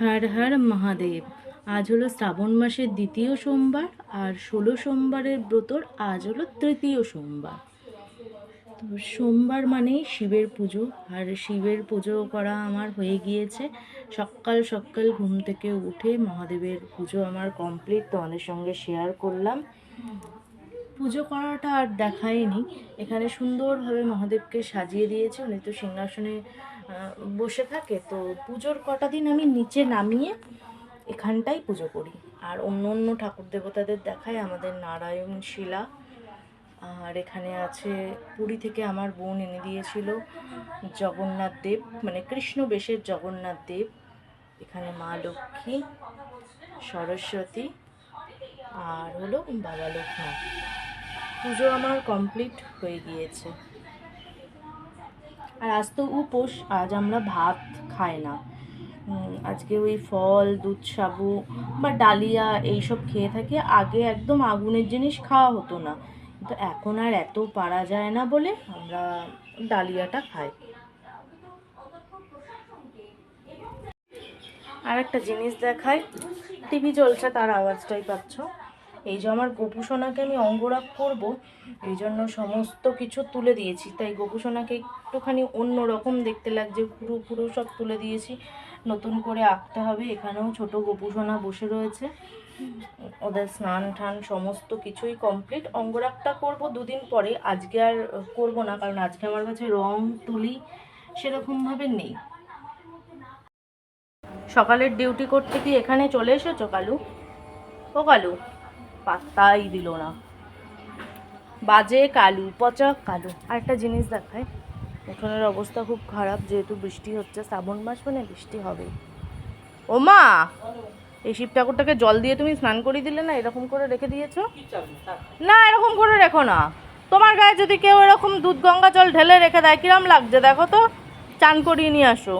হর হর মহাদেব। আজ হলো শ্রাবণ মাসের দ্বিতীয় সোমবার আর ষোলো সোমবারের ব্রতর আজ হলো তৃতীয় সোমবার। তো সোমবার মানেই শিবের পুজো। আর শিবের পুজো করা আমার হয়ে গিয়েছে। সকাল সকাল ঘুম থেকে উঠে মহাদেবের পুজো আমার কমপ্লিট। তোমাদের সঙ্গে শেয়ার করলাম। পুজো করাটা আর দেখায়নি এখানে সুন্দরভাবে মহাদেবকে সাজিয়ে দিয়েছে। উনি তো সিংহাসনে বসে থাকে। তো পুজোর কটা দিন আমি নিচে নামিয়ে এখানটাই পুজো করি। আর অন্য অন্য ঠাকুর দেবতাদের দেখায় আমাদের নারায়ণ, শিলা। আর এখানে আছে, পুরী থেকে আমার বোন এনে দিয়েছিল জগন্নাথ দেব মানে কৃষ্ণ বেশের জগন্নাথ দেব। এখানে মা লক্ষ্মী, সরস্বতী, আর হলো বাবা লোকনাথ পুজো আমার কমপ্লিট হয়ে গিয়েছে। আর আজ তো উপোস, আজ আমরা ভাত খাই না। আজকে ওই ফল, দুধ সাবু বা ডালিয়া এইসব খেয়ে থাকি, আগে একদম আগুনের জিনিস খাওয়া হতো না। কিন্তু এখন আর এত পারা যায় না বলে আমরা ডালিয়াটা খাই। আর একটা জিনিস দেখাই। টিভি চলছে তার আওয়াজটাই পাচ্ছ। এই যে আমার গোপুসোনাকে আমি অঙ্গরাগ করব, এই জন্য সমস্ত কিছু তুলে দিয়েছি। তাই গোপুসোনাকে একটুখানি অন্য রকম দেখতে লাগছে, পুরো পুরো সব তুলে দিয়েছি। নতুন করে আঁকতে হবে, এখানেও ছোট গোপুসোনা বসে রয়েছে। ওদের স্নান টান সমস্ত কিছুই কমপ্লিট। অঙ্গরাগটা করব দুদিন পরে, আজকে আর করব না, কারণ আজকে আমার কাছে রং, তুলি সেরকমভাবে নেই। সকালের ডিউটি করতে কি এখানে চলে এসেছ, কালু? ও কালু? পাত্তাই দিল না। বাজে কালু, পচা কালু। আর একটা জিনিস দেখায় উঠোনের অবস্থা খুব খারাপ, যেহেতু বৃষ্টি হচ্ছে, শ্রাবণ মাস মানে বৃষ্টি হবে ও মা! এই শিব ঠাকুরটাকে জল দিয়ে তুমি স্নান করিয়ে দিলে না, এরকম করে রেখে দিয়েছ? না, এরকম করে রেখো না। তোমার গায়ে যদি কেউ এরকম দুধ গঙ্গা জল ঢেলে রেখে দেয়, কিরম লাগছে? দেখো তো, চান করিয়ে নিয়ে আসো।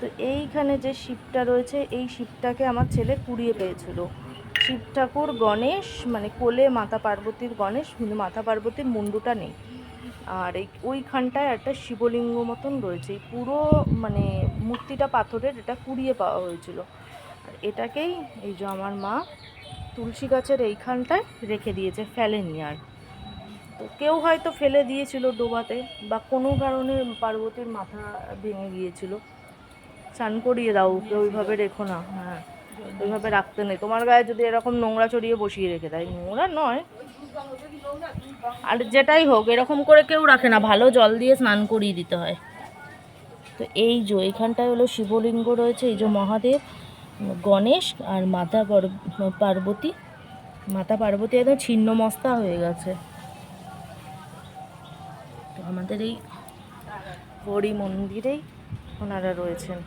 তো এইখানে যে শিবটা রয়েছে, এই শিবটাকে আমার ছেলে কুড়িয়ে পেয়েছিল। শিব ঠাকুর, গণেশ মানে কোলে মাতা পার্বতীর গণেশ কিন্তু মাতা পার্বতীর মুন্ডুটা নেই। আর এই ওইখানটায় একটা শিবলিঙ্গ মতন রয়েছে। এই পুরো মানে মূর্তিটা পাথরের, এটা কুড়িয়ে পাওয়া হয়েছিল। আর এটাকেই এই যে আমার মা তুলসী গাছের এইখানটায় রেখে দিয়েছে, ফেলেনি আর। তো কেউ হয়তো ফেলে দিয়েছিল ডোবাতে বা কোনো কারণে পার্বতীর মাথা ভেঙে গিয়েছিল। চান করিয়ে দাও, ওকে ওইভাবে রেখো না। হ্যাঁ। ওইভাবে রাখতে নেই। তোমার গায়ে যদি এরকম নোংরা চড়িয়ে বসিয়ে রেখে দেয়, নোংরা নয়। আর যেটাই হোক, এরকম করে কেউ রাখে না। ভালো জল দিয়ে স্নান করিয়ে দিতে হয়। তো এই যে, এখানটায় হলো শিবলিঙ্গ রয়েছে, এই যে মহাদেব, গণেশ আর মাতা পার্বতী। মাতা পার্বতী একদম ছিন্ন মস্তা হয়ে গেছে। তো আমাদের এই হরি মন্দিরেই ওনারা রয়েছেন।